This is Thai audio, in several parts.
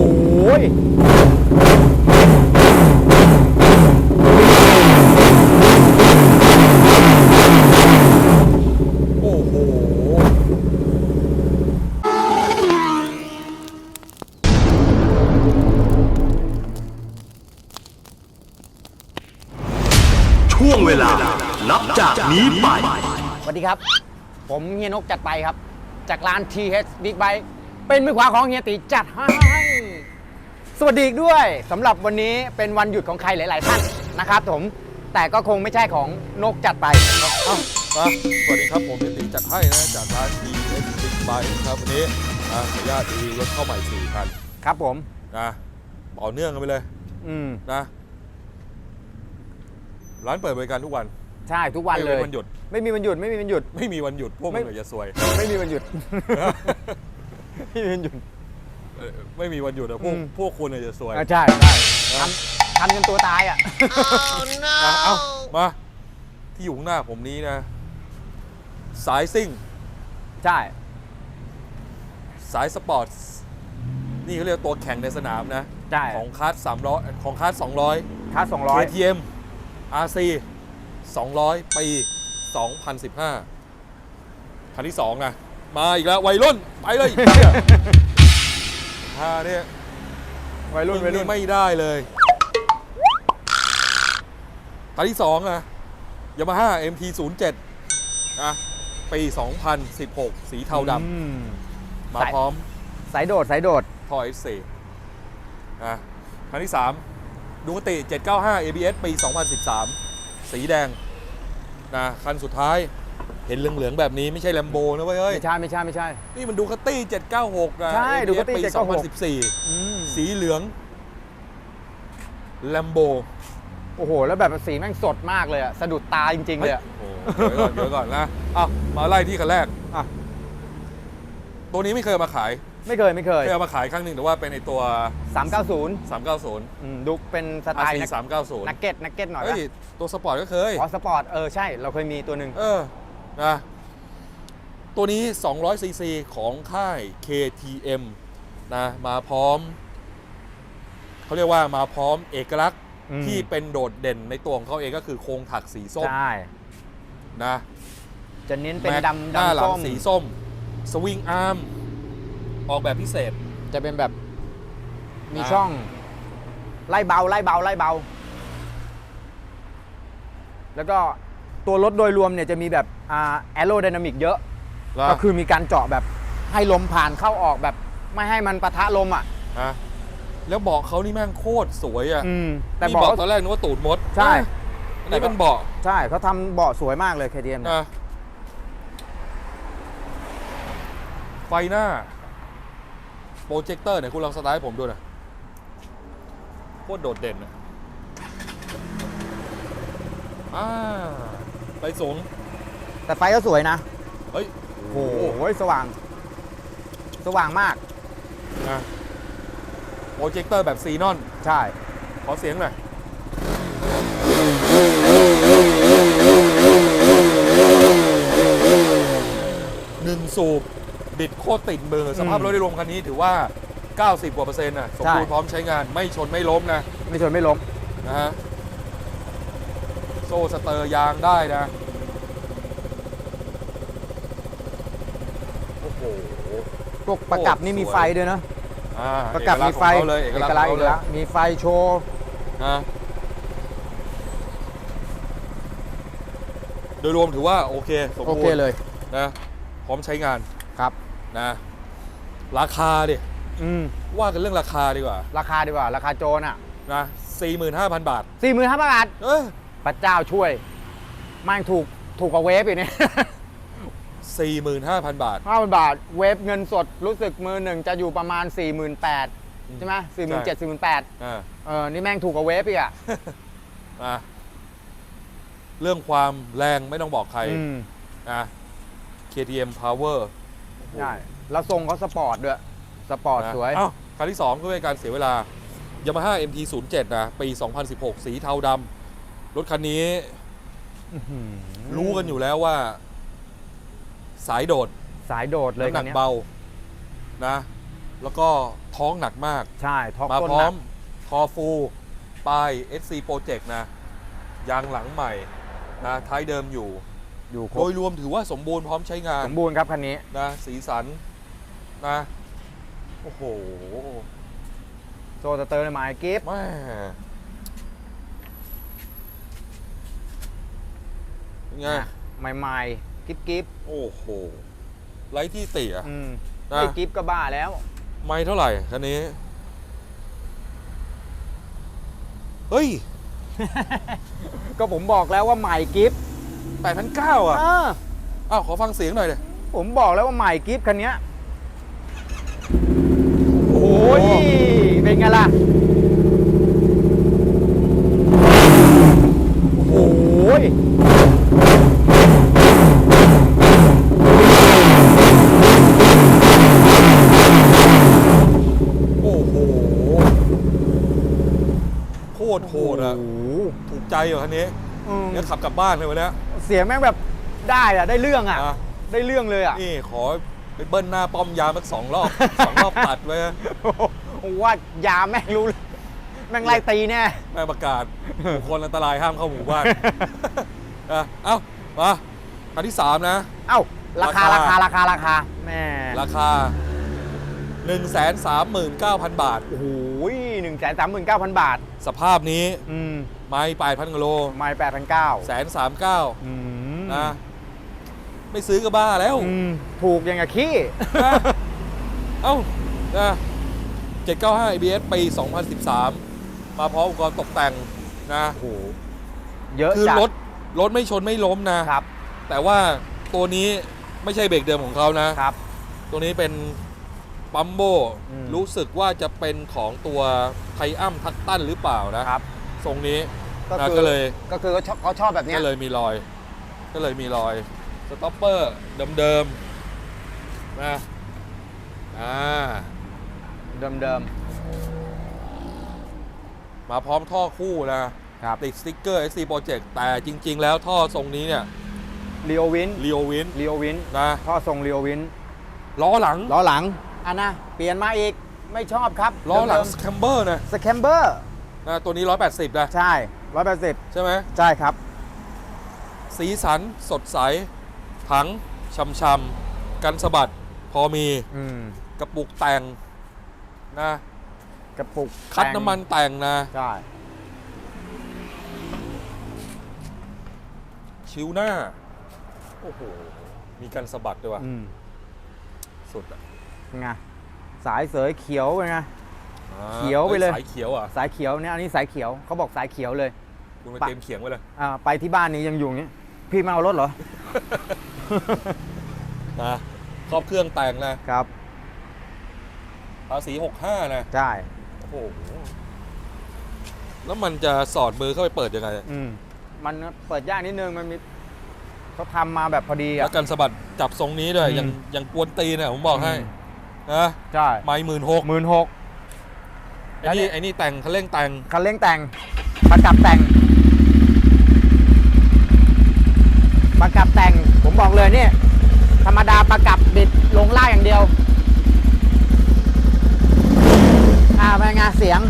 โอ้โห ช่วงเวลา นับจากนี้ไป สวัสดีครับ ผมเฮียนกจัดไปครับ จากร้าน TH Big Bike เป็นมือขวาของเฮียตีจัดให้ สวัสดีอีกด้วยสำหรับวันนี้เป็นวันหยุดของใครหลาย ๆ ท่านนะครับผม แต่ก็คงไม่ใช่ของนกจัดไปเอ้ามาสวัสดีครับผมเป็นตีจัดให้นะจากร้าน T S Big Bike ครับวันนี้อะขออนุญาตมีรถเข้าใหม่4คันครับผม นะต่อเนื่องกันไปเลยอืมนะร้านเปิดบริการทุกวันใช่ทุกวันเลยไม่มีวันหยุดไม่มีวันหยุดไม่มีวันหยุด ไม่มีวันหยุดพวกไม่ มึงเหนื่อยจะซวย ไม่มีวันหยุด ไม่มีวันหยุด เออไม่มีวันหยุดอะพวกอืม พวกคุณเนี่ยจะซวยอะใช่ใช่ทำทำจนตัวตายอะ อะเอ้ามาที่อยู่ข้างหน้าผมนี้นะ สายซิ่ง ใช่ สายสปอร์ตนี่เขาเรียกตัวแข่งในสนามนะ ใช่ ของคาร์ด300 ของคาร์ด200 ค่าสองร้อย KTM RC 200 ปี 2015 คันที่ 2 นะ มาอีกแล้ว วัยรุ่น ไปเลยเนี่ย ท่าเนี่ยวัยรุ่นมึงวัยรุ่นไม่ได้เลยคันที่2นะ Yamaha MT-07 นะปี 2016 สีเทาดอืมำมาสายพร้อม สายโดด สายโดดท่อ S4 นะคันที่3ดูกติ 795 ABS ปี 2013 สีแดงนะคันสุดท้าย เห็นเหลืองๆแบบนี้ไม่ใช่แลมโบนะเว้ยเฮ้ย ไม่ใช่ไม่ใช่ไม่ใช่ นี่มันดูคาตี้ 796นะใช่ ABS Ducati ปี796 อืม2014 สีเหลืองแลมโบโอ้โห แล้วแบบสีแม่งสดมากเลยอะสะดุดตาจริงๆเลยอะโอ้โหเดี๋ยวก่อนเดี๋ยวก่อนนะอะมาไล่ที่คันแรก อะตัวนี้ไม่เคยเอามาขายไม่เคยไม่เคย เคยเอามาขายครั้งหนึ่งแต่ว่าเป็นในตัว 390 390อืมดูเป็นสไตล์ RC นัก390นักเก็ตนักเก็ตหน่อยเฮ้ย ปะตัวสปอร์ตก็เคย อ๋อสปอร์ต เออ ใช่ เราเคยมีตัวหนึ่ง เออ นะตัวนี้ 200 ซีซีของค่าย KTM นะมาพร้อม เขาเรียกว่ามาพร้อมเอกลักษณ์อืมที่เป็นโดดเด่นในตัวของเขาเองก็คือโครงถักสีส้มใช่นะจะเน้นเป็นแม็กดำหน้าหดำลัส้งมสีส้ม สวิงอาร์มออกแบบพิเศษ จะเป็นแบบมีอ่า ช่อง ไล่เบาไล่เบาไล่เบา แล้วก็ ตัวรถโดยรวมเนี่ยจะมีแบบอ่าแอโรไดนามิกเยอะก็คือมีการเจาะแบบให้ลมผ่านเข้าออกแบบไม่ให้มันปะทะลมอะนะแล้วเบาะเขานี่แม่งโคตรสวยอะอืมแต่นี่บอกเบาะว่าตอนแรกนึกว่าตูดมดใช่ อันนี้เป็นเบาะใช่เขาทำเบาะสวยมากเลย KTM เนี่ยนะไฟหน้า โปรเจคเตอร์เนี่ยคุณลองสไตล์ให้ผมดูหน่อยโคตรโดดเด่นอะอ่า ไปสูง แต่ไฟก็สวยนะ เฮ้ยโอ้โหสว่าง สว่างมากนะโปรเจคเตอร์แบบซีนอน ใช่ ขอเสียงหน่อย หนึ่งสูบ บิดโคตรติดมือ สภาพรถโดยรวมคันนี้ถือว่า 90กว่าเปอร์เซ็นต์นะสมบูรณ์พร้อมใช้งาน ไม่ชนไม่ล้มนะ ไม่ชนไม่ล้มนะฮะ โซ่สเตอร์ยางได้นะ โอ้โห พวกประกับนี่มีสวยไฟด้วยนะอ่าประกับมีไฟเอกลักษณ์ของเขาเลยเอกลักษณ์ของเอกเขาเลยลักษณ์มีไฟโชว์นะโดยรวมถือว่าโอเคสมโอบูเครณ์เลยนะพร้อมใช้งานครับ นะ ราคาดิ อืม ว่ากันเรื่องราคาดีกว่าราคาดีกว่า ราคาโจรอะนะ45,000 บาท สี่หมื่นห้าพันบาท เออ พระเจ้าช่วยมันถูกถูกกว่าเวฟอีกเนี่ย 45,000 บาท ห้าพันบาทเวฟเงินสดรู้สึกมือหนึ่งจะอยู่ประมาณ 4 8 0 0 0ใช่ไหมสี่หมื่นเจ็ดสี่หมื่นแปดอ่าเออนี่แม่งถูกกว่าเวฟอีกอะอะเรื่องความแรงไม่ต้องบอกใครอืมนะ KTM Power ใช่แล้วทรงเขาสปอร์ตด้วย สปอร์ตนะสวย เอ้าคันที่2ก็เป็นการเสียเวลา Yamaha MT-07 นะ ปี 2016 สีเทาดำ รถคันนี้รู้กันอยู่แล้วว่า สายโดดสายโดดเลยน้ำหนัคันกเนี้ยเบานะ แล้วก็ท้องหนักมาก ใช่ท็อปมาต้นพร้อหนัมกทอฟูป้าย SC Project นะ ยางหลังใหม่นะท้ายเดิมอยู่ อยู่ครโดบยรวมถือว่าสมบูรณ์พร้อมใช้งานสมบูรณ์ครับคันนี้ นะ สีสันนะ โอ้โหโซสเตอร์ในไมค์กิฟต์แม่ ไงใหม่ๆกิฟต์กิฟต์โอ้โหไรที่ติอะอืมนะไอ้กิฟต์ก็บ้าแล้ว ไม่เท่าไหร่คันนี้ เฮ้ยก็ผมบอกแล้วว่าใหม่กิฟต์8,900อะเอออ้าวขอฟังเสียงหน่อยเลยผมบอกแล้วว่าใหม่กิฟต์คันเนี้ยโอ้ยเป็นไงล่ะ ถูกใจเหรอคันนี้อืมเนี่ยขับกลับบ้านเลยวันเนี้ยเสียงแม่งแบบได้อะได้เรื่องอะอะได้เรื่องเลยอะนี่ขอไปเบิ้ลหน้าป้อมยามสักสองรอบสองรอบตัดไว้นะโอ้โหว่ายาแม่งรู้เลยแม่งไล่ตีแน่ แม่ประกาศบุคคลอันตรายห้ามเข้าหมู่บ้านอะเอ้ามาคันที่3นะ เอ้าราคาราราคา คาราคาราคาแม่ราคา 139,000 บาท โอ้โหหนึ่งแสนสามหมื่นเก้าพันบาท สภาพนี้อืม ไม่8,000กิโลไม่แปดพันเก้าแสนสามเก้าอืมนะไม่ซื้อก็บ้าแล้วอืมถูกอย่างกับขี้นะเอ้านะ795 ABS ปี 2013 มาพร้อมอุปกรณ์ตกแต่งนะโอ้โหเยอะคือจัดรถรถไม่ชนไม่ล้มนะครับ แต่ว่าตัวนี้ไม่ใช่เบรกเดิมของเขานะครับ ตัวนี้เป็นปั๊มโบอืมรู้สึกว่าจะเป็นของตัวไทอัมทักตันหรือเปล่านะครับ ทรงนี้ก็นะคือก็เลยก็คือเขาชอบเขาชอบแบบเนี้ยก็เลยมีรอย ก็เลยมีรอยสต็อปเปอร์เดิมๆนะอ่าเดิมเดิมมาพร้อมท่อคู่นะๆครับติดสติ๊กเกอร์ SC Project แต่จริง ๆ แล้วท่อทรงนี้เนี่ยลีโอวินเรียววินลีโอวินนะท่อทรงลีโอวินล้อหลังล้อหลังอะนะเปลี่ยนมาอีกไม่ชอบครับล้อหลังสแคมเบอร์นะสแคมเบอร์ นะตัวนี้ 180นะใช่ร้อยแปดสิบใช่ไหมใช่ครับ สีสันสดใส ถังช่ำๆกันสะบัด พอมีอืมกระปุกแต่งนะ กระปุกคัดแต่งน้ำมันแต่งนะ ใช่ชิวหน้า โอ้โห มีกันสะบัดด้วยว่ะ อืมสุดอะเป็นไงสายเสยเขียวเป็นไงอ่า เขียวไปเลย สายเขียวอะสายเขียวเนี่ยอันนี้สายเขียวเขาบอกสายเขียวเลยคุณไปปะเตรียมเขียงไว้เลยอ่าไปที่บ้านนี้ยังอยู่อย่างนี้พี่มาเอารถเหรอนะครอบเครื่องแต่งนะครับภาษี65นะใช่โอ้โหแล้วมันจะสอดมือเข้าไปเปิดยังไงอืมมันเปิดยากนิดนึงมันมีเขาทำมาแบบพอดีแล้อะวกันสะบัดจับทรงนี้ด้วยอืมยังยังกวนตีนเนี่ยผมบอกให้อืมนะใช่ไม่หมื่นหกหมื่นหก ไอ้นี่ไอ้นี่แต่งคันเร่งแต่งคันเร่งแต่งประกับแต่งประกับแต่งผมบอกเลยเนี่ยธรรมดาประกับบิดลงล่างอย่างเดียว อ่าเป็นไงเสียง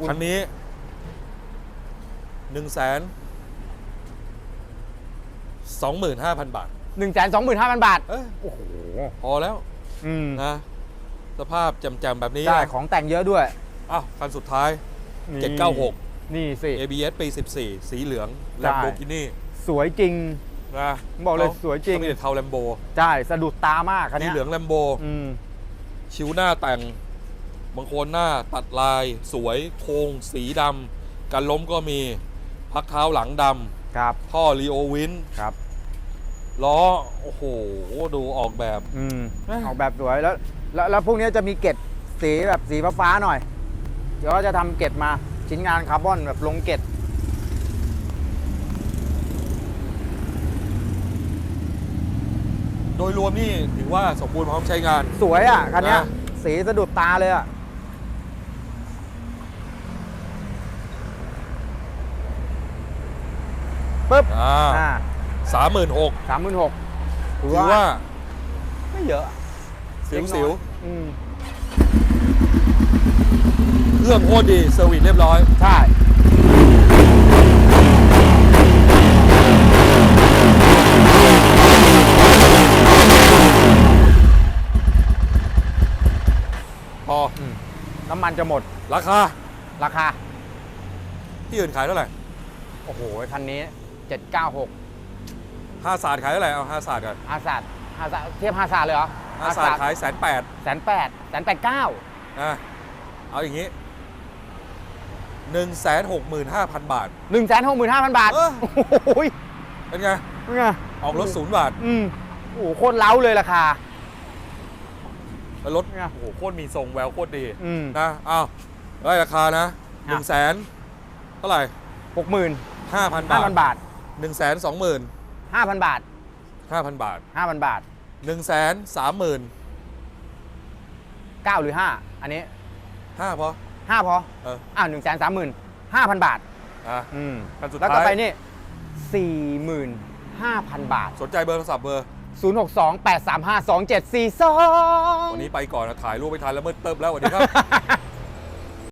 คุณคันนี้หนึ่งแสนสองหมื่นห้าพันบาทหนึ่งแสนสองหมื่นห้าพันบาทเอ้ยโอ้โหพอแล้วอืมนะ สภาพแจ่มๆแบบนี้ใช่นะของแต่งเยอะด้วย อ้าวคันสุดท้ายนี่796 นี่สิ ABS ปี 14 สีเหลืองใช่ Lamborghini สวยจริงนะบอกเลยขาสวยจริงเขามีแต่เทาแลมโบ ใช่ สะดุดตามากคันสีเนี้ยเหลืองแลมโบอืมชิวหน้าแต่ง บางคนหน้าตัดลายสวยโครงสีดำกันล้มก็มีพักเท้าหลังดครับำท่อรีโอวินครับ ล้อ โอ้โห ดูออกแบบ อืมออกแบบสวยแล้วแล้วพวกนี้จะมีเกล็ดสีแบบสีฟ้าๆหน่อย เดี๋ยวจะทำเกล็ดมาชิ้นงานคาร์บอนแบบลงเกล็ดโดยรวมนี่ถือว่าสมบูรณ์พร้อมใช้งาน สวยอะคันนี้นะ สีสะดุดตาเลยอะ ปึ๊บอ่าอ่าสามหมื่นหกสามหมื่นหกถือถือว่าว่าไม่เยอะสิวเล็กน้อยสิวอืมเครื่องโคตรดีเซอร์วิสเรียบร้อย ใช่พอน้ำมันจะหมดราคาราคา ที่อื่นขายเท่าไหร่ โอ้โหคันนี้ 796ห้าศาสตร์ขายเท่าไหร่เอาห้าศาสตร์กันฮาซาดฮาซาดเทียบฮาซาดเลยเหรอห้าศาสตร์ขายแสนแปดแสนแปดแสนแปดเก้านะเอาอย่างนี้หนึ่งแสนหกหมื่นห้าพันบาท หนึ่งแสนหกหมื่นห้าพันบาท เออ โอ้ยเป็นไง เป็นไงออกรถศูนย์บาทอืมโอ้โหโคตรเล้าเลยราคา แล้วรถ เป็นไง โอ้โหโคตรมีทรงแววโคตรดีอืม นะอ้าวได้ราคานะหนึ่งแสนเท่าไหร่หกหมื่นห้าพันห้าบาท พันบาท หนึ่งแสนสองหมื่นห้าพันบาทห้าพันบาทห้าพันบาทหนึ่งแสนสามหมื่นเก้าหรือห้าอันนี้ห้าพอห้าพอ เออ อ้าวหนึ่งแสนสามหมื่นห้าพันบาท อะอืม คันสุดแล้วท้ายก็ไปนี่สี่หมื่นห้าพันบาท สนใจเบอร์โทรศัพท์เบอร์ศูนย์หกสองแปดสามห้าสองเจ็ดสี่สองวันนี้ไปก่อนนะถ่ายรูปไปทันแล้วมืดเติบแล้วสวัสดีครับ